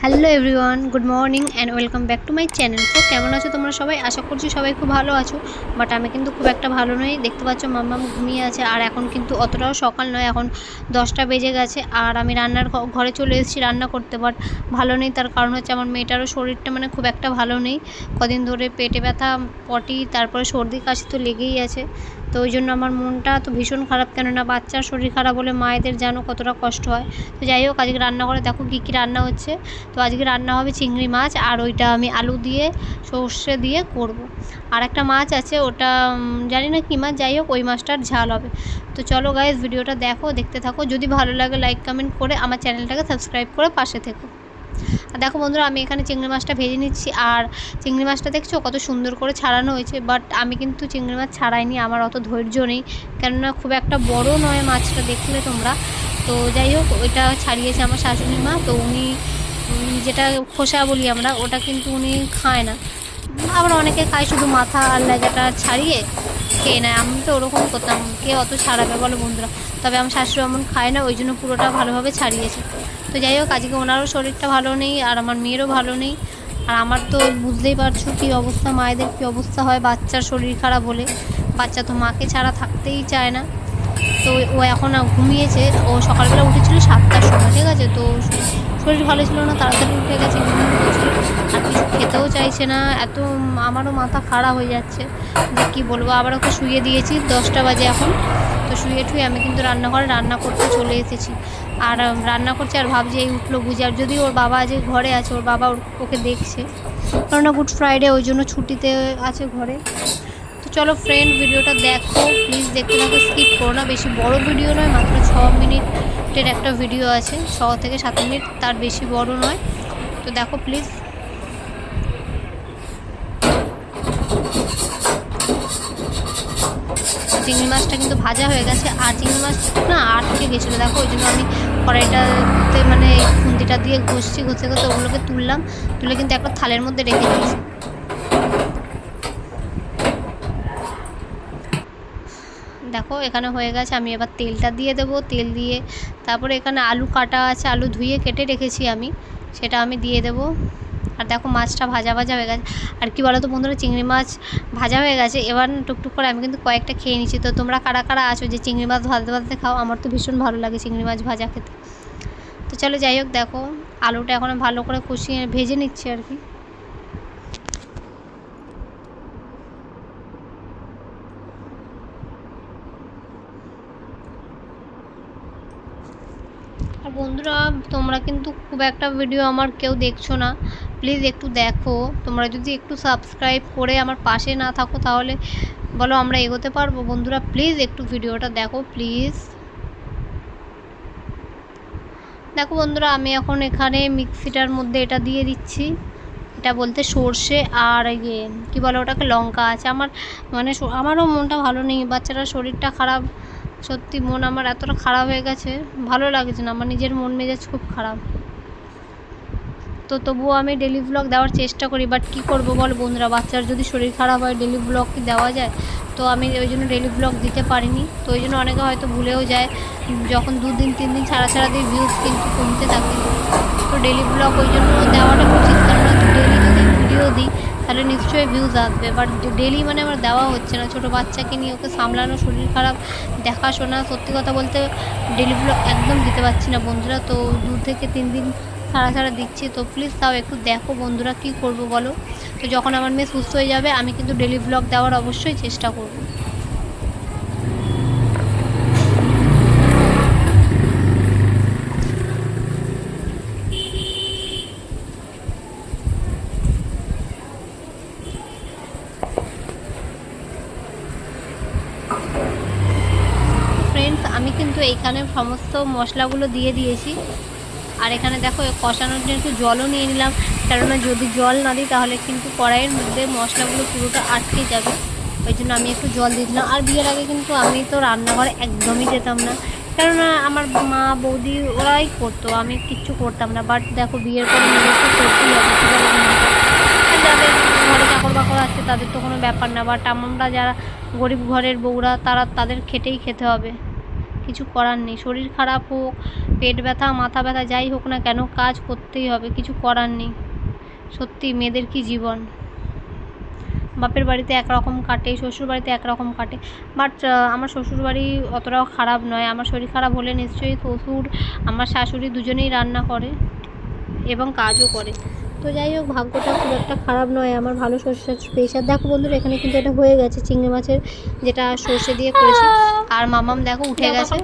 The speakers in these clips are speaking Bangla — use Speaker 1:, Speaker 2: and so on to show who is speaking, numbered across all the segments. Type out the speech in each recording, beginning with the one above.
Speaker 1: Hello everyone good morning and welcome back to my channel তো কেমন আছো তোমরা সবাই? আশা করছি সবাই খুব ভালো আছো বাট আমি কিন্তু খুব একটা ভালো নই। দেখতে পাচ্ছ মাম্মাম ঘুমিয়ে আছে, আর এখন কিন্তু অতটাও সকাল নয়, এখন দশটা বেজে গেছে, আর আমি রান্নার ঘরে চলে এসেছি রান্না করতে বাট ভালো নেই। তার কারণ হচ্ছে আমার মেয়েটারও শরীরটা মানে খুব একটা ভালো নেই। কদিন ধরে পেটে ব্যথা, পটি, তারপরে সর্দি কাশি তো লেগেই আছে। তো ওই জন্য আমার মনটা তো ভীষণ খারাপ, কেননা বাচ্চার শরীর খারাপ হলে মায়েদের জানো কতটা কষ্ট হয়। তো যাই হোক, আজকে রান্না করে দেখো কী কী রান্না হচ্ছে। তো আজকে রান্না হবে চিংড়ি মাছ আর ওইটা আমি আলু দিয়ে, সর্ষে দিয়ে করব। আর একটা মাছ আছে, ওটা জানি না কী মাছ, যাই হোক, ওই মাছটার ঝাল হবে। তো চলো গাইজ ভিডিওটা দেখো, দেখতে থাকো। যদি ভালো লাগে লাইক কমেন্ট করে আমার চ্যানেলটাকে সাবস্ক্রাইব করে পাশে থেকো। আর দেখো বন্ধুরা, আমি এখানে চিংড়ি মাছটা ভেজে নিচ্ছি। আর চিংড়ি মাছটা দেখছ, কত সুন্দর করে ছাড়ানো হয়েছে। বাট আমি কিন্তু চিংড়ি মাছ ছাড়াইনি, আমার অত ধৈর্য নেই। কেননা খুব একটা বড় নয় মাছটা, দেখলে তোমরা। তো যাই হোক, ওইটা ছাড়িয়েছে আমার শাশুড়ি মা। তো উনি যেটা খোসা বলি আমরা, ওটা কিন্তু উনি খায় না। আবার অনেকে খায় শুধু মাথা আর লেজাটা ছাড়িয়ে খেয়ে নেয়। আমি তো ওরকম করতাম, কে অত ছাড়াবে বলো বন্ধুরা? তবে আমার শাশুড়ি এমন খায় না, ওই জন্য পুরোটা ভালোভাবে ছাড়িয়েছে। তো যাই হোক, আজকে ওনারও শরীরটা ভালো নেই, আর আমার মেয়েরও ভালো নেই। আর আমার তো বুঝতেই পারছ কী অবস্থা, মায়েদের কী অবস্থা হয় বাচ্চার শরীর খারাপ হলে। বাচ্চা তো মাকে ছাড়া থাকতেই চায় না। তো ও এখন ঘুমিয়েছে, ও সকালবেলা উঠেছিল সাতটার সময়, ঠিক আছে? তো শরীর ভালো ছিল না, তাড়াতাড়ি উঠে গেছে আর কিছু খেতেও চাইছে না, এত আমারও মাথা খারাপ হয়ে যাচ্ছে। যে কী বলব আবার ওকে শুয়ে দিয়েছি, দশটা বাজে এখন। তো শুয়ে ঠুয়ে আমি কিন্তু রান্নাঘরে রান্না করতে চলে এসেছি। আর রান্না করছে আর ভাবছি এই উঠল বুঝে। আর যদি ওর বাবা আজ ঘরে আছে, ওর বাবা ওকে দেখছে। কেননা গুড ফ্রাইডে, ওই জন্য ছুটিতে আছে ঘরে। তো চলো ফ্রেন্ড ভিডিওটা দেখো। প্লিজ দেখতে থাকো স্কিপ করো না। বেশি বড় ভিডিও নয়, মাত্র ছ মিনিটের একটা ভিডিও আছে, ছ থেকে সাত মিনিট, তার বেশি বড় নয়। তো দেখো প্লিজ চিংড়ি মাছটা কিন্তু ভাজা হয়ে গেছে, আর চিংড়ি মাছ না আটকে গেছিল। দেখো, ওই জন্য আমি কড়াইটাতে মানে খুন্তিটা দিয়ে ঘষছি, ঘষে ঘষে ওগুলোকে তুললাম, তুলে কিন্তু একটা থালের মধ্যে রেখে দিয়েছি। দেখো, এখানে হয়ে গেছে, আমি এবার তেলটা দিয়ে দেবো, তেল দিয়ে তারপরে এখানে আলু কাটা আছে, আলু ধুয়ে কেটে রেখেছি আমি, সেটা আমি দিয়ে দেবো। আর দেখো, মাছটা ভাজা ভাজা হয়ে গেছে। আর কি বলো তো বন্ধুরা, চিংড়ি মাছ ভাজা হয়ে গেছে, এবার টুকটুক করে আমি কিন্তু কয়েকটা খেয়ে নিচ্ছি। তো তোমরা কারা কারা আছো যে চিংড়ি মাছ ভাজতে ভাজতে খাও, আমার তো ভীষণ ভালো লাগে চিংড়ি মাছ ভাজা খেতে। তো চলো যাই হোক, দেখো, আলুটা এখন ভালো করে কষিয়ে ভেজে নিচ্ছি আর কি। বন্ধুরা, তোমরা কিন্তু খুব একটা ভিডিও আমার কেউ দেখছ না। প্লিজ একটু দেখো। তোমরা যদি একটু সাবস্ক্রাইব করে আমার পাশে না থাকো, তাহলে বলো আমরা এগোতে পারব। বন্ধুরা প্লিজ একটু ভিডিওটা দেখো প্লিজ দেখো বন্ধুরা, আমি এখন এখানে মিক্সিটার মধ্যে এটা দিয়ে দিচ্ছি। এটা বলতে সর্ষে আর ইয়ে কী বলে ওটাকে, লঙ্কা আছে। আমার মানে আমারও মনটা ভালো নেই, বাচ্চারা শরীরটা খারাপ। সত্যি মন আমার এতটা খারাপ হয়ে গেছে, ভালো লাগছে না, আমার নিজের মন মেজাজ খুব খারাপ। তো তবুও আমি ডেলি ব্লগ দেওয়ার চেষ্টা করি বাট কী করব বল বন্ধুরা, বাচ্চার যদি শরীর খারাপ হয় ডেলি ব্লগ কি দেওয়া যায়? তো আমি ওই জন্য ডেলি ব্লগ দিতে পারিনি, তো ওই জন্য অনেকে হয়তো ভুলেও যায়, যখন দুদিন তিন দিন ছাড়া ছাড়া দিই ভিউজ কিন্তু কমতে থাকে। তো ডেলি ব্লগ ওই জন্য দেওয়াটা উচিত কারণ ডেলি যদি ভিডিও দিই তাহলে নিশ্চয়ই ভিউজ আসবে। বাট ডেলি মানে আমার দেওয়া হচ্ছে না। ছোটো বাচ্চাকে নিয়ে ওকে সামলানো, শরীর খারাপ, দেখাশোনা, সত্যি কথা বলতে ডেলি ব্লগ একদম দিতে পারছি না বন্ধুরা। তো দু থেকে তিন দিন সারা সারা দিচ্ছি। তো প্লিজ তাও একটু দেখো বন্ধুরা কী করব বলো। তো যখন আমার মেয়ে সুস্থ হয়ে যাবে, আমি কিন্তু ডেলি ব্লগ দেওয়ার অবশ্যই চেষ্টা করব ফ্রেন্ডস আমি কিন্তু এইখানে সমস্ত মশলাগুলো দিয়ে দিয়েছি। আর এখানে দেখো কষানোর জন্য একটু জলও নিয়ে নিলাম। কেননা যদি জল না দিই, তাহলে কিন্তু কড়াইয়ের মধ্যে মশলাগুলো পুরোটা আটকে যাবে। ওই জন্য আমি একটু জল দিয়ে দিলাম। আর বিয়ের আগে কিন্তু আমি তো রান্নাঘরে একদমই যেতাম না। কেননা আমার মা, বৌদি ওরাই করতো, আমি কিচ্ছু করতাম না। বাট দেখো, বিয়ের পরে নিজেকে করতেই হবে যাদের ঘরে চাকর বাকর আছে, তাদের তো কোনো ব্যাপার না। বাট আমরা যারা গরিব ঘরের বউরা, তারা তাদের খেটেই খেতে হবে। কিছু করার নেই। শরীর খারাপ হোক, পেট ব্যথা, মাথা ব্যথা, যাই হোক না কেন, কাজ করতেই হবে, কিছু করার নেই। সত্যি, মেয়েদের কি জীবন? বাপের বাড়িতে একরকম কাটে, শ্বশুর বাড়িতে একরকম কাটে। বাট আমার শ্বশুর বাড়ি অতটাও খারাপ নয়। আমার শরীর খারাপ হলে নিশ্চয়ই শ্বশুর, আমার শাশুড়ি দুজনেই রান্না করে এবং কাজও করে। তো যাই হোক ভাগ্যটা খুব একটা খারাপ নয় আমার ভালো সর্ষে স্পেশাল দেখো বন্ধুরা এখানে কিন্তু এটা হয়ে গেছে চিংড়ি মাছের যেটা সর্ষে দিয়ে করেছি। আর মামাম দেখো উঠে গেছে।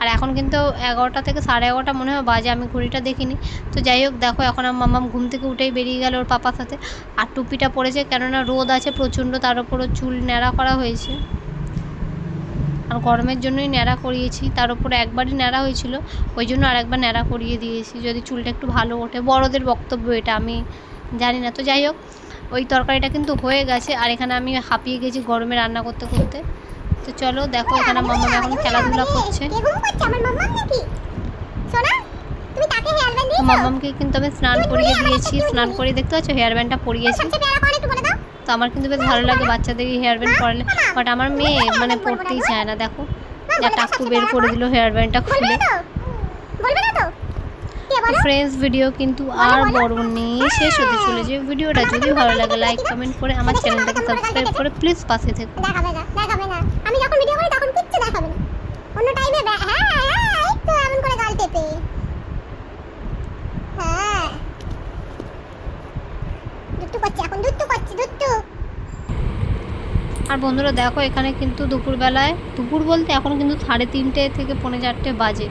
Speaker 1: আর এখন কিন্তু এগারোটা থেকে সাড়ে এগারোটা মনে হয় বাজে আমি ঘড়িটা দেখিনি। তো যাই হোক দেখো এখন আমার মামাম ঘুম থেকে উঠেই বেরিয়ে গেল ওর পাপার সাথে। আর টুপিটা পরেছে কেননা রোদ আছে প্রচণ্ড তার উপরও চুল ন্যাড়া করা হয়েছে। আর গরমের জন্যই ন্যাড়া করিয়েছি। তার উপরে একবারই ন্যাড়া হয়েছিল ওই জন্য আরেকবার ন্যাড়া করিয়ে দিয়েছি। যদি চুলটা একটু ভালো ওঠে বড়দের বক্তব্য এটা আমি জানি না। তো যাই হোক ওই তরকারিটা কিন্তু হয়ে গেছে। আর এখানে আমি হাঁপিয়ে গেছি গরমে রান্না করতে করতে। তো চলো দেখো এখানে মামা এখন খেলাধুলা করছে। মামামকে কিন্তু আমি স্নান করিয়ে দিয়েছি। স্নান করিয়ে দেখতে পাচ্ছ? হেয়ার ব্যান্ডটা পরিয়েছি তো আমার কিন্তু বেশ ভালো লাগে বাচ্চাদের হেয়ার ব্যান্ড পরালে। বাট আমার মেয়ে মানে পড়তেই চায় না দেখো। যা টাকু বের করে দিল হেয়ার ব্যান্ডটা খুলে। ফ্রেন্ডস ভিডিও কিন্তু আর বড় নেই শেষ হতে চলেছে ভিডিওটা যদি ভালো লাগে লাইক কমেন্ট করে আমার চ্যানেলটাকে সাবস্ক্রাইব করে প্লিজ পাশে থেকো
Speaker 2: দেখাবে না দেখাবে না আমি যখন ভিডিও করি তখন কিচ্ছু দেখাবে না অন্য টাইমে হ্যাঁ হ্যাঁ একটু এমন করে গাল টেপে হ্যাঁ
Speaker 1: আর বন্ধুরা দেখো, এখানে কিন্তু দুপুরবেলায়, দুপুর বলতে এখন কিন্তু সাড়ে তিনটে থেকে পৌনে চারটে বাজে।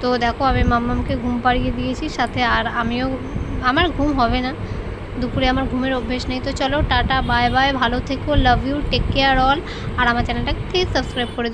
Speaker 1: তো দেখো, আমি মাম্মামকে ঘুম পাড়িয়ে দিয়েছি, সাথে আর আমিও, আমার ঘুম হবে না। দুপুরে আমার ঘুমের অভ্যেস নেই। তো চলো, টাটা, বাই বাই, ভালো থেকো love you take care all আর আমার চ্যানেলটাকে প্লিজ সাবস্ক্রাইব করে